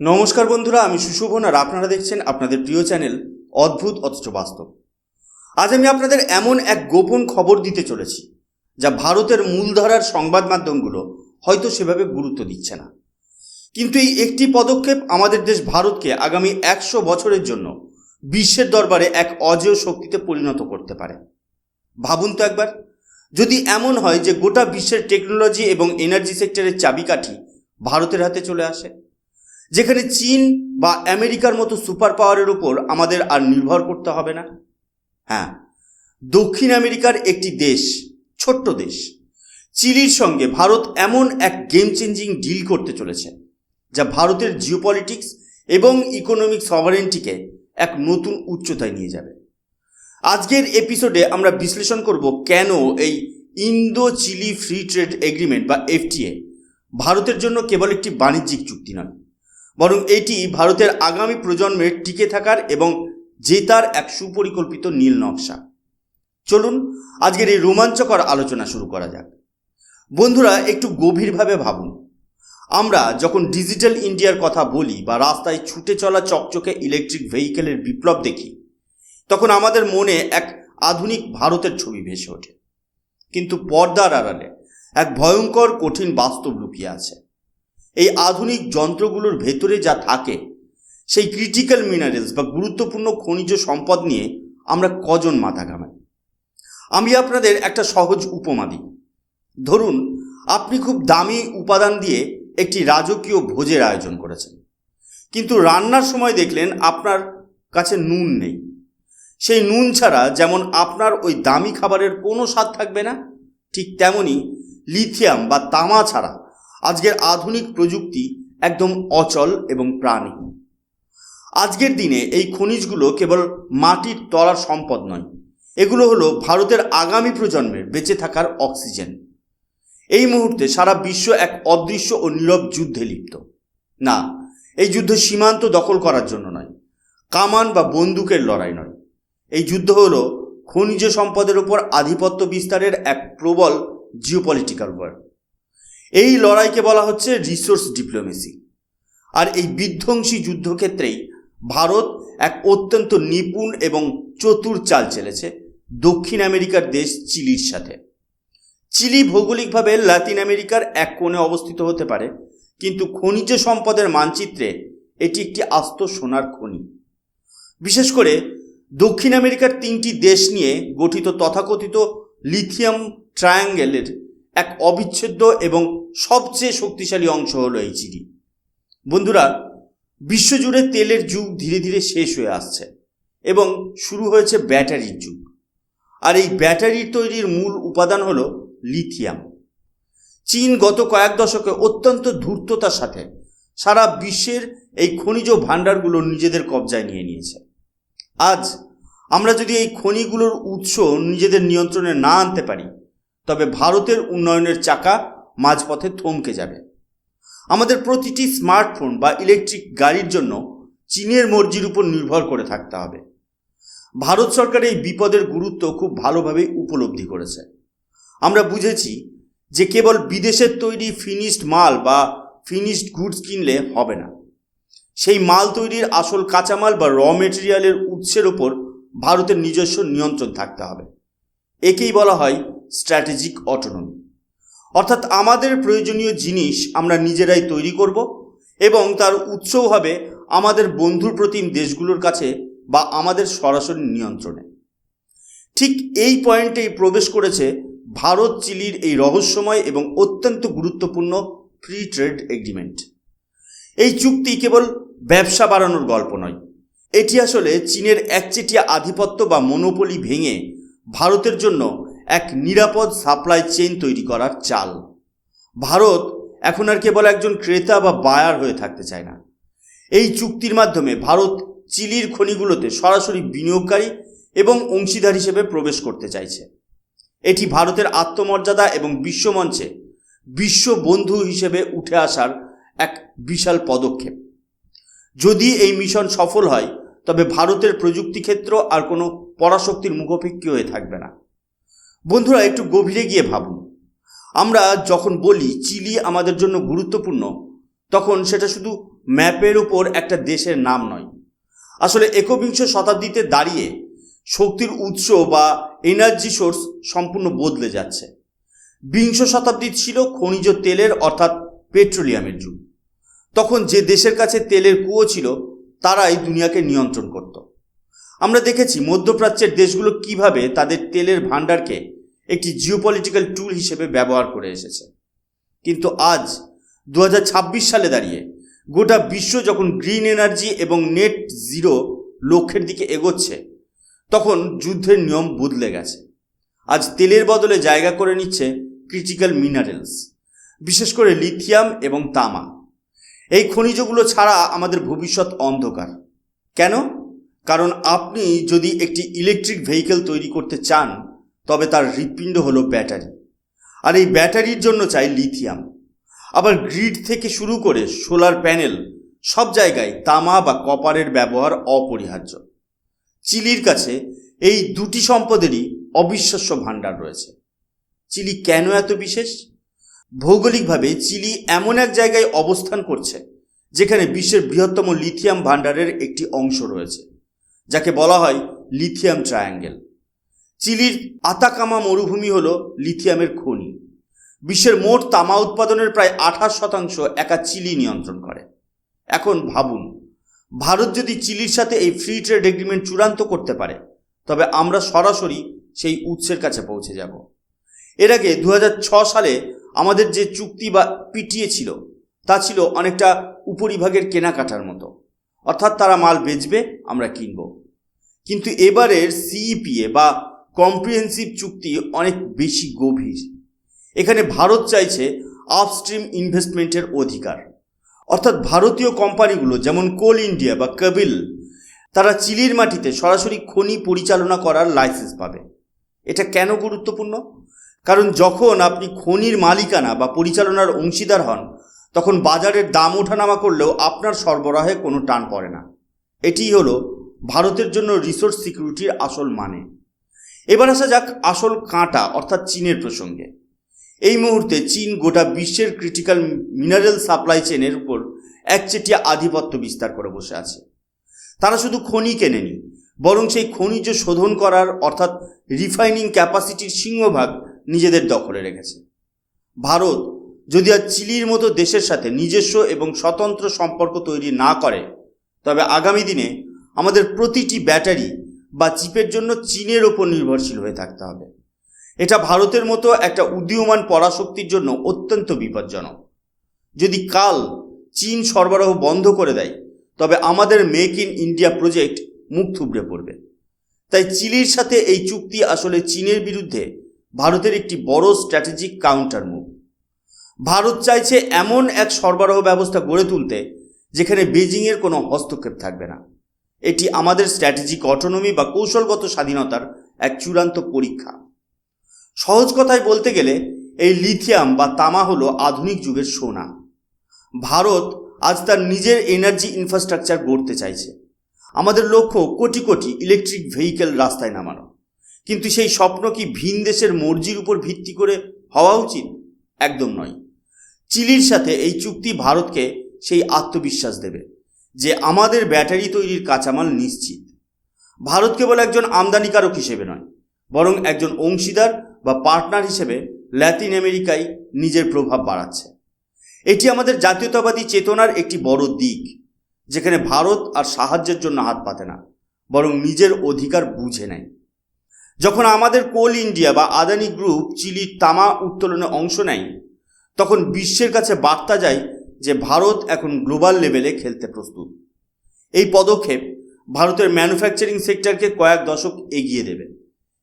নমস্কার বন্ধুরা, আমি সুশোভন আর আপনারা দেখছেন আপনাদের প্রিয় চ্যানেল অদ্ভুত অথচ বাস্তব। আজ আমি আপনাদের এমন এক গোপন খবর দিতে চলেছি, যা ভারতের মূলধারার সংবাদ মাধ্যমগুলো হয়তো সেভাবে গুরুত্ব দিচ্ছে না। কিন্তু এই একটি পদক্ষেপ আমাদের দেশ ভারতকে আগামী একশো বছরের জন্য বিশ্বের দরবারে এক অজেয় শক্তিতে পরিণত করতে পারে। ভাবুন তো একবার, যদি এমন হয় যে গোটা বিশ্বের টেকনোলজি এবং এনার্জি সেক্টরের চাবিকাঠি ভারতের হাতে চলে আসে যেখানে চীন বা আমেরিকার মতো সুপার পাওয়ারের উপর আমাদের আর নির্ভর করতে হবে না। হ্যাঁ দক্ষিণ আমেরিকার একটি দেশ, ছোট্ট দেশ। চিলির সঙ্গে ভারত এমন এক গেম চেঞ্জিং ডিল করতে চলেছে, যা ভারতের জিওপলিটিক্স এবং ইকোনমিক সভারেন্টিকে এক নতুন উচ্চতায় নিয়ে যাবে। আজকের এপিসোডে আমরা বিশ্লেষণ করব কেন এই Indo Chile free trade agreement বা এফটিএ ভারতের জন্য কেবল একটি বাণিজ্যিক চুক্তি নয়। বরং এটি ভারতের আগামী প্রজন্মের টিকে থাকার এবং জেতার এক সুপরিকল্পিত নীল নকশা। চলুন, আজকের এই রোমাঞ্চকর আলোচনা শুরু করা যাক। বন্ধুরা, একটু গভীরভাবে ভাবুন। আমরা যখন ডিজিটাল ইন্ডিয়ার কথা বলি বা রাস্তায় ছুটে চলা চকচকে ইলেকট্রিক ভেহিকেলের বিপ্লব দেখি, তখন আমাদের মনে এক আধুনিক ভারতের ছবি ভেসে ওঠে। কিন্তু পর্দার আড়ালে এক ভয়ঙ্কর, কঠিন বাস্তব লুকিয়ে আছে। এই আধুনিক যন্ত্রগুলোর ভেতরে যা থাকে, সেই ক্রিটিক্যাল মিনারেলস বা গুরুত্বপূর্ণ খনিজ সম্পদ নিয়ে আমরা কজন মাথা ঘামাই? আমি আপনাদের একটা সহজ উপমা দিই। ধরুন, আপনি খুব দামি উপাদান দিয়ে একটি রাজকীয় ভোজের আয়োজন করেছেন, কিন্তু রান্নার সময় দেখলেন আপনার কাছে নুন নেই। সেই নুন ছাড়া যেমন আপনার ওই দামি খাবারের কোনো স্বাদ থাকবে না, ঠিক তেমনই লিথিয়াম বা তামা ছাড়া আজকের আধুনিক প্রযুক্তি একদম অচল এবং প্রাণহীন আজকের দিনে এই খনিজগুলো কেবল মাটির তলার সম্পদ নয়, এগুলো হলো ভারতের আগামী প্রজন্মের বেঁচে থাকার অক্সিজেন। এই মুহূর্তে সারা বিশ্ব এক অদৃশ্য ও নীরব যুদ্ধে লিপ্ত। না, এই যুদ্ধ সীমান্ত দখল করার জন্য নয়, কামান বা বন্দুকের লড়াই নয়। এই যুদ্ধ হল খনিজ সম্পদের উপর আধিপত্য বিস্তারের এক প্রবল জিওপলিটিক্যাল ওয়ার এই লড়াইকে বলা হচ্ছে রিসোর্স ডিপ্লোমেসি আর এই বিধ্বংসী যুদ্ধক্ষেত্রেই ভারত এক অত্যন্ত নিপুণ এবং চতুর চাল চেলেছে দক্ষিণ আমেরিকার দেশ চিলির সাথে। চিলি ভৌগোলিকভাবে লাতিন আমেরিকার এক কোণে অবস্থিত হতে পারে, কিন্তু খনিজ সম্পদের মানচিত্রে এটি একটি আস্ত সোনার খনি। বিশেষ করে দক্ষিণ আমেরিকার তিনটি দেশ নিয়ে গঠিত তথাকথিত লিথিয়াম ট্রায়াঙ্গেলের এক অবিচ্ছেদ্য এবং সবচেয়ে শক্তিশালী অংশ হলো এই চিলি বন্ধুরা, বিশ্বজুড়ে তেলের যুগ ধীরে ধীরে শেষ হয়ে আসছে এবং শুরু হয়েছে ব্যাটারির যুগ। আর এই ব্যাটারির তৈরির মূল উপাদান হলো লিথিয়াম। চীন গত কয়েক দশকে অত্যন্ত ধূর্ততার সাথে সারা বিশ্বের এই খনিজ ভাণ্ডারগুলো নিজেদের কবজায় নিয়ে নিয়েছে। আজ আমরা যদি এই খনিগুলোর উৎস নিজেদের নিয়ন্ত্রণে না আনতে পারি তবে ভারতের উন্নয়নের চাকা মাঝপথে থমকে যাবে। আমাদের প্রতিটি স্মার্টফোন বা ইলেকট্রিক গাড়ির জন্য চীনের মর্জির উপর নির্ভর করে থাকতে হবে। ভারত সরকার এই বিপদের গুরুত্ব খুব ভালোভাবে উপলব্ধি করেছে। আমরা বুঝেছি যে কেবল বিদেশের তৈরি ফিনিশড মাল বা ফিনিশড গুডস কিনলে হবে না। সেই মাল তৈরির আসল কাঁচামাল বা র মেটেরিয়ালের উৎসের ওপর ভারতের নিজস্ব নিয়ন্ত্রণ থাকতে হবে। একেই বলা হয় স্ট্র্যাটেজিক অটোনমি অর্থাৎ আমাদের প্রয়োজনীয় জিনিস আমরা নিজেরাই তৈরি করব এবং তার উৎসও হবে আমাদের বন্ধুর প্রতিম দেশগুলোর কাছে বা আমাদের সরাসরি নিয়ন্ত্রণে। ঠিক এই পয়েন্টেই প্রবেশ করেছে ভারত চিলির এই রহস্যময় এবং অত্যন্ত গুরুত্বপূর্ণ ফ্রি ট্রেড এগ্রিমেন্ট এই চুক্তি কেবল ব্যবসা বাড়ানোর গল্প নয়। এটি আসলে চীনের একচেটিয়া আধিপত্য বা মনোপলি ভেঙে ভারতের জন্য এক নিরাপদ সাপ্লাই চেইন তৈরি করার চাল। ভারত এখন আর কেবল একজন ক্রেতা বা বায়ার হয়ে থাকতে চায় না। এই চুক্তির মাধ্যমে ভারত চিলির খনিগুলোতে সরাসরি বিনিয়োগকারী এবং অংশীদার হিসেবে প্রবেশ করতে চাইছে। এটি ভারতের আত্মমর্যাদা এবং বিশ্বমঞ্চে বিশ্ব বন্ধু হিসেবে উঠে আসার এক বিশাল পদক্ষেপ। যদি এই মিশন সফল হয়, তবে ভারতের প্রযুক্তি ক্ষেত্র আর কোনো পরাশক্তির মুখোপেক্ষী হয়ে থাকবে না। বন্ধুরা, একটু গভীরে গিয়ে ভাবুন। আমরা যখন বলি চিলি আমাদের জন্য গুরুত্বপূর্ণ, তখন সেটা শুধু ম্যাপের উপর একটা দেশের নাম নয়। আসলে একবিংশ শতাব্দীতে দাঁড়িয়ে শক্তির উৎস বা এনার্জি সোর্স সম্পূর্ণ বদলে যাচ্ছে। বিংশ শতাব্দী ছিল খনিজ তেলের, অর্থাৎ পেট্রোলিয়ামের যুগ। তখন যে দেশের কাছে তেলের কুয়ো ছিল, তারাই দুনিয়াকে নিয়ন্ত্রণ করত। আমরা দেখেছি মধ্যপ্রাচ্যের দেশগুলো কীভাবে তাদের তেলের ভাণ্ডারকে একটি জিওপলিটিক্যাল টুল হিসেবে ব্যবহার করে এসেছে। কিন্তু আজ দু হাজার ছাব্বিশ সালে দাঁড়িয়ে গোটা বিশ্ব যখন গ্রিন এনার্জি এবং নেট জিরো লক্ষ্যের দিকে এগোচ্ছে, তখন যুদ্ধের নিয়ম বদলে গেছে। আজ তেলের বদলে জায়গা করে নিচ্ছে ক্রিটিক্যাল মিনারেলস বিশেষ করে লিথিয়াম এবং তামা। এই খনিজগুলো ছাড়া আমাদের ভবিষ্যৎ অন্ধকার। কেন? কারণ আপনি যদি একটি ইলেকট্রিক ভেহিকেল তৈরি করতে চান, তবে তার হৃৎপিণ্ড হলো ব্যাটারি। আর এই ব্যাটারির জন্য চাই লিথিয়াম আবার গ্রিড থেকে শুরু করে সোলার প্যানেল সব জায়গায় তামা বা কপারের ব্যবহার অপরিহার্য। চিলির কাছে এই দুটি সম্পদেরই অবিশ্বাস্য ভাণ্ডার রয়েছে। চিলি কেন এত বিশেষ? ভৌগোলিকভাবে চিলি এমন এক জায়গায় অবস্থান করছে, যেখানে বিশ্বের বৃহত্তম লিথিয়াম ভাণ্ডারের একটি অংশ রয়েছে। যাকে বলা হয় লিথিয়াম ট্রায়াঙ্গেল। চিলির আতাকামা মরুভূমি হল লিথিয়ামের খনি। বিশ্বের মোট তামা উৎপাদনের প্রায় আঠাশ শতাংশ একা চিলি নিয়ন্ত্রণ করে। এখন ভাবুন, ভারত যদি চিলির সাথে এই ফ্রি ট্রেড এগ্রিমেন্ট চূড়ান্ত করতে পারে, তবে আমরা সরাসরি সেই উৎসের কাছে পৌঁছে যাব। এর আগে দু সালে আমাদের যে চুক্তি বা পিটিয়ে ছিল, তা ছিল অনেকটা উপরিভাগের কেনাকাটার মতো। অর্থাৎ তারা মাল বেচবে, আমরা কিনব। কিন্তু এবারের সিইপিএ বা কম্প্রিহেন্সিভ চুক্তি অনেক বেশি গভীর। এখানে ভারত চাইছে আপস্ট্রিম ইনভেস্টমেন্টের অধিকার। অর্থাৎ ভারতীয় কোম্পানিগুলো, যেমন কোল ইন্ডিয়া বা কাবিল, তারা চিলির মাটিতে সরাসরি খনি পরিচালনা করার লাইসেন্স পাবে। এটা কেন গুরুত্বপূর্ণ? কারণ যখন আপনি খনির মালিকানা বা পরিচালনার অংশীদার হন তখন বাজারের দাম ওঠানামা করলেও আপনার সরবরাহে কোনো টান পড়ে না। এটিই হলো ভারতের জন্য রিসোর্স সিকিউরিটির আসল মানে। এবার আসা যাক আসল কাঁটা, অর্থাৎ চীনের প্রসঙ্গে। এই মুহূর্তে চীন গোটা বিশ্বের ক্রিটিক্যাল মিনারেল সাপ্লাই চেনের উপর একচেটিয়া আধিপত্য বিস্তার করে বসে আছে। তারা শুধু খনি কেনেনি বরং সেই খনিজ শোধন করার, অর্থাৎ রিফাইনিং ক্যাপাসিটির সিংহভাগ নিজেদের দখলে রেখেছে। ভারত যদি আজ চিলির মতো দেশের সাথে নিজস্ব এবং স্বতন্ত্র সম্পর্ক তৈরি না করে, তবে আগামী দিনে আমাদের প্রতিটি ব্যাটারি বা চিপের জন্য চীনের ওপর নির্ভরশীল হয়ে থাকতে হবে। এটা ভারতের মতো একটা উদীয়মান পরাশক্তির জন্য অত্যন্ত বিপজ্জনক। যদি কাল চীন সরবরাহ বন্ধ করে দেয়, তবে আমাদের মেক ইন ইন্ডিয়া প্রজেক্ট মুখ থুবড়ে পড়বে। তাই চিলির সাথে এই চুক্তি আসলে চীনের বিরুদ্ধে ভারতের একটি বড় স্ট্র্যাটেজিক কাউন্টার মুভ। ভারত চাইছে এমন এক সরবরাহ ব্যবস্থা গড়ে তুলতে, যেখানে বেজিংয়ের কোনো হস্তক্ষেপ থাকবে না। এটি আমাদের স্ট্র্যাটেজিক অটোনমি বা কৌশলগত স্বাধীনতার এক চূড়ান্ত পরীক্ষা। সহজ কথায় বলতে গেলে, এই লিথিয়াম বা তামা হলো আধুনিক যুগের সোনা। ভারত আজ তার নিজের এনার্জি ইনফ্রাস্ট্রাকচার গড়তে চাইছে। আমাদের লক্ষ্য কোটি কোটি ইলেকট্রিক ভেহিকেল রাস্তায় নামানো। কিন্তু সেই স্বপ্ন কি ভিন দেশের মর্জির উপর ভিত্তি করে হওয়া উচিত? একদম নয়। চিলির সাথে এই চুক্তি ভারতকে সেই আত্মবিশ্বাস দেবে যে আমাদের ব্যাটারি তৈরির কাঁচামাল নিশ্চিত। ভারত কেবল একজন আমদানিকারক হিসেবে নয়, বরং একজন অংশীদার বা পার্টনার হিসেবে ল্যাতিন আমেরিকায় নিজের প্রভাব বাড়াচ্ছে। এটি আমাদের জাতীয়তাবাদী চেতনার একটি বড় দিক, যেখানে ভারত আর সাহায্যের জন্য হাত পাতে না, বরং নিজের অধিকার বুঝে নেয়। যখন আমাদের কোল ইন্ডিয়া বা আদানি গ্রুপ চিলির তামা উত্তোলনে অংশ নেয় তখন বিশ্বের কাছে বার্তা যায় যে ভারত এখন গ্লোবাল লেভেলে খেলতে প্রস্তুত। এই পদক্ষেপ ভারতের ম্যানুফ্যাকচারিং সেক্টরকে কয়েক দশক এগিয়ে দেবে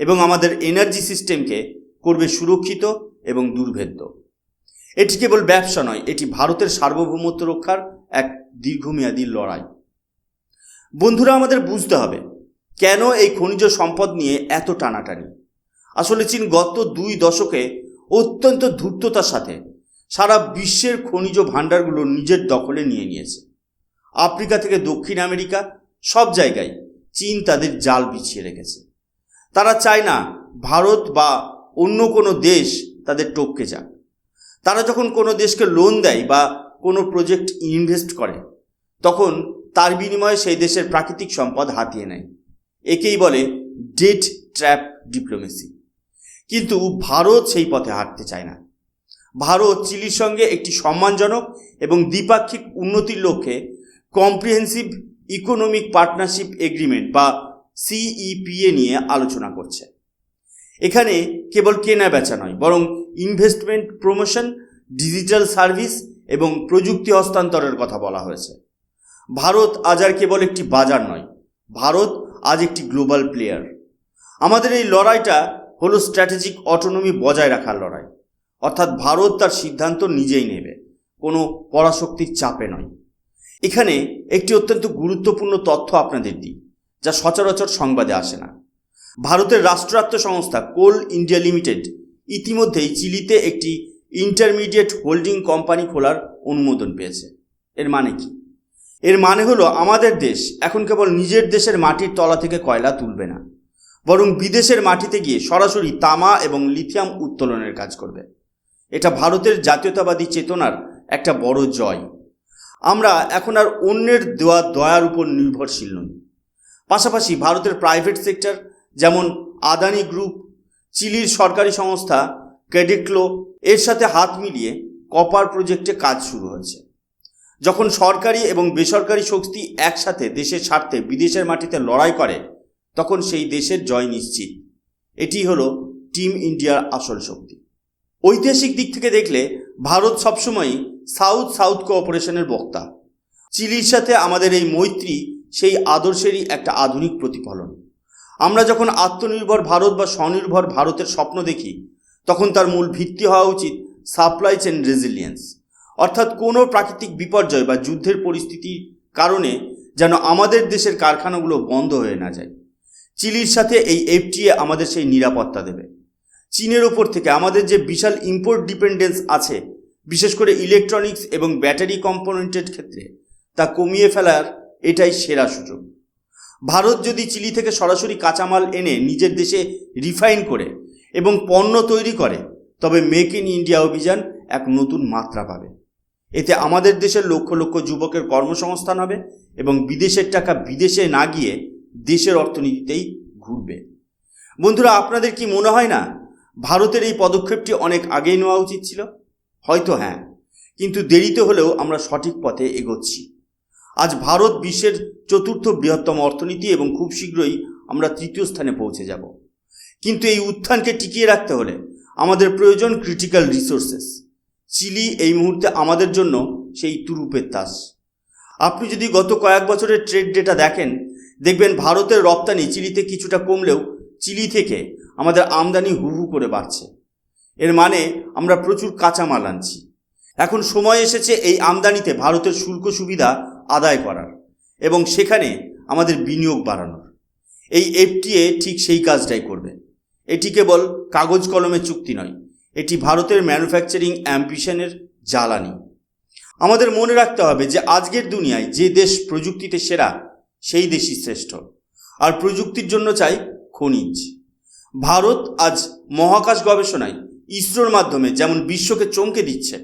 এবং আমাদের এনার্জি সিস্টেমকে করবে সুরক্ষিত এবং দুর্ভেদ্য। এটি কেবল ব্যবসা নয়, এটি ভারতের সার্বভৌমত্ব রক্ষার এক দীর্ঘমেয়াদী লড়াই। বন্ধুরা, আমাদের বুঝতে হবে কেন এই খনিজ সম্পদ নিয়ে এত টানাটানি। আসলে চীন গত দুই দশকে অত্যন্ত ধূর্ততার সাথে সারা বিশ্বের খনিজ ভাণ্ডারগুলো নিজের দখলে নিয়ে নিয়েছে। আফ্রিকা থেকে দক্ষিণ আমেরিকা, সব জায়গায় চীন তাদের জাল বিছিয়ে রেখেছে। তারা চায় না ভারত বা অন্য কোনো দেশ তাদের টপকে যাক। তারা যখন কোনো দেশকে লোন দেয় বা কোনো প্রজেক্ট ইনভেস্ট করে, তখন তার বিনিময়ে সেই দেশের প্রাকৃতিক সম্পদ হাতিয়ে নেয়। একেই বলে ডেট ট্র্যাপ ডিপ্লোমেসি কিন্তু ভারত সেই পথে হাঁটতে চায় না। ভারত চিলির সঙ্গে একটি সম্মানজনক এবং দ্বিপাক্ষিক উন্নতির লক্ষ্যে কম্প্রিহেন্সিভ ইকোনমিক পার্টনারশিপ এগ্রিমেন্ট বা সিইপিএ নিয়ে আলোচনা করছে। এখানে কেবল কেনা বেচা নয়, বরং ইনভেস্টমেন্ট প্রমোশন ডিজিটাল সার্ভিস এবং প্রযুক্তি হস্তান্তরের কথা বলা হয়েছে। ভারত আজ আর কেবল একটি বাজার নয়, ভারত আজ একটি গ্লোবাল প্লেয়ার আমাদের এই লড়াইটা হলো স্ট্র্যাটেজিক অটোনমি বজায় রাখার লড়াই। অর্থাৎ ভারত তার সিদ্ধান্ত নিজেই নেবে। কোনো পরাশক্তির চাপে নয়। এখানে একটি অত্যন্ত গুরুত্বপূর্ণ তথ্য আপনাদের দিই, যা সচরাচর সংবাদে আসে না। ভারতের রাষ্ট্রায়ত্ত সংস্থা কোল ইন্ডিয়া লিমিটেড ইতিমধ্যেই চিলিতে একটি ইন্টারমিডিয়েট হোল্ডিং কোম্পানি খোলার অনুমোদন পেয়েছে। এর মানে কি? এর মানে হলো আমাদের দেশ এখন কেবল নিজের দেশের মাটির তলা থেকে কয়লা তুলবে না, বরং বিদেশের মাটিতে গিয়ে সরাসরি তামা এবং লিথিয়াম উত্তোলনের কাজ করবে। এটা ভারতের জাতীয়তাবাদী চেতনার একটা বড় জয়। আমরা এখন আর অন্যের দেওয়া দয়ার উপর নির্ভরশীল নই। পাশাপাশি ভারতের প্রাইভেট সেক্টর যেমন আদানি গ্রুপ চিলির সরকারি সংস্থা ক্রেডিক্লো এর সাথে হাত মিলিয়ে কপার প্রজেক্টে কাজ শুরু হয়েছে। যখন সরকারি এবং বেসরকারি শক্তি একসাথে দেশের স্বার্থে বিদেশের মাটিতে লড়াই করে, তখন সেই দেশের জয় নিশ্চিত। এটি হলো টিম ইন্ডিয়ার আসল শক্তি। ঐতিহাসিক দিক থেকে দেখলে ভারত সবসময়ই সাউথ সাউথ কোঅপারেশনের বক্তা। চিলির সাথে আমাদের এই মৈত্রী সেই আদর্শেরই একটা আধুনিক প্রতিফলন। আমরা যখন আত্মনির্ভর ভারত বা স্বনির্ভর ভারতের স্বপ্ন দেখি, তখন তার মূল ভিত্তি হওয়া উচিত সাপ্লাই চেন রেজিলিয়েন্স অর্থাৎ কোনো প্রাকৃতিক বিপর্যয় বা যুদ্ধের পরিস্থিতির কারণে যেন আমাদের দেশের কারখানাগুলো বন্ধ হয়ে না যায়। চিলির সাথে এই এফটিএ আমাদের সেই নিরাপত্তা দেবে। চীনের ওপর থেকে আমাদের যে বিশাল ইম্পোর্ট ডিপেন্ডেন্স আছে, বিশেষ করে ইলেকট্রনিক্স এবং ব্যাটারি কম্পোনেন্টের ক্ষেত্রে, তা কমিয়ে ফেলার এটাই সেরা সুযোগ। ভারত যদি চিলি থেকে সরাসরি কাঁচামাল এনে নিজের দেশে রিফাইন করে এবং পণ্য তৈরি করে, তবে মেক ইন ইন্ডিয়া অভিযান এক নতুন মাত্রা পাবে। এতে আমাদের দেশের লক্ষ লক্ষ যুবকের কর্মসংস্থান হবে এবং বিদেশের টাকা বিদেশে না গিয়ে দেশের অর্থনীতিতেই ঘুরবে। বন্ধুরা, আপনাদের কি মনে হয় না ভারতের এই পদক্ষেপটি অনেক আগেই নেওয়া উচিত ছিল। হয়তো হ্যাঁ কিন্তু দেরিতে হলেও আমরা সঠিক পথে এগোচ্ছি। আজ ভারত বিশ্বের চতুর্থ বৃহত্তম অর্থনীতি এবং খুব শীঘ্রই আমরা তৃতীয় স্থানে পৌঁছে যাব। কিন্তু এই উত্থানকে টিকিয়ে রাখতে হলে আমাদের প্রয়োজন ক্রিটিক্যাল রিসোর্সেস চিলি এই মুহূর্তে আমাদের জন্য সেই তুরুপের তাস। আপনি যদি গত কয়েক বছরের ট্রেড ডেটা দেখেন, দেখবেন ভারতের রপ্তানি চিলিতে কিছুটা কমলেও চিলি থেকে আমাদের আমদানি হু হু করে বাড়ছে। এর মানে আমরা প্রচুর কাঁচামাল আনছি। এখন সময় এসেছে এই আমদানিতে ভারতের শুল্ক সুবিধা আদায় করার এবং সেখানে আমাদের বিনিয়োগ বাড়ানোর। এই এফটিএ ঠিক সেই কাজটাই করবে। এটি কেবল কাগজ কলমে চুক্তি নয়, এটি ভারতের ম্যানুফ্যাকচারিং অ্যাম্বিশনের জ্বালানি। আমাদের মনে রাখতে হবে যে আজকের দুনিয়ায় যে দেশ প্রযুক্তিতে সেরা, সেই দেশই শ্রেষ্ঠ। আর প্রযুক্তির জন্য চাই খনিজ। ভারত আজ মহাকাশ গবেষণায় ইসরোর মাধ্যমে যেমন বিশ্বকে চমকে দিচ্ছে,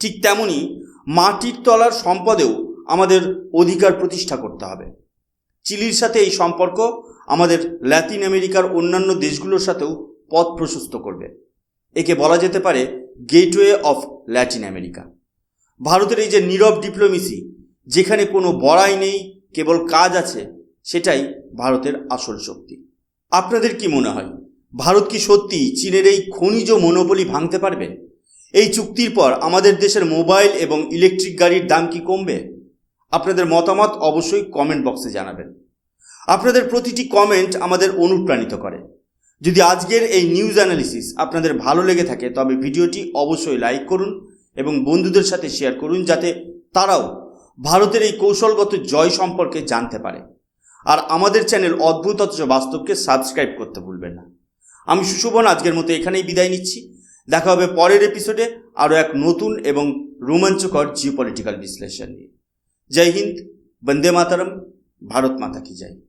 ঠিক তেমনি মাটির তলার সম্পদেও আমাদের অধিকার প্রতিষ্ঠা করতে হবে। চিলির সাথে এই সম্পর্ক আমাদের ল্যাতিন আমেরিকার অন্যান্য দেশগুলোর সাথেও পথ প্রশস্ত করবে। একে বলা যেতে পারে গেটওয়ে অফ ল্যাটিন আমেরিকা। ভারতের এই যে নীরব ডিপ্লোমেসি, যেখানে কোনো বড়াই নেই, কেবল কাজ আছে, সেটাই ভারতের আসল শক্তি। আপনাদের কি মনে হয়? ভারত কি সত্যি চীনের এই খনিজ মনোবলি ভাঙতে পারবে? এই চুক্তির পর আমাদের দেশের মোবাইল এবং ইলেকট্রিক গাড়ির দাম কি কমবে? আপনাদের মতামত অবশ্যই কমেন্ট বক্সে জানাবেন। আপনাদের প্রতিটি কমেন্ট আমাদের অনুপ্রাণিত করে। যদি আজকের এই নিউজ অ্যানালিসিস আপনাদের ভালো লেগে থাকে, তবে ভিডিওটি অবশ্যই লাইক করুন এবং বন্ধুদের সাথে শেয়ার করুন, যাতে তারাও ভারতের এই কৌশলগত জয় সম্পর্কে জানতে পারে। আর আমাদের চ্যানেল অদ্ভুত অথচ বাস্তবকে সাবস্ক্রাইব করতে ভুলবেন না। আমি সুশোভন আজকের মতো এখানেই বিদায় নিচ্ছি। দেখা হবে পরের এপিসোডে আরও এক নতুন এবং রোমাঞ্চকর জিও পলিটিক্যাল বিশ্লেষণ নিয়ে। জয় হিন্দ, বন্দে মাতারম, ভারত মাতা কি জয়।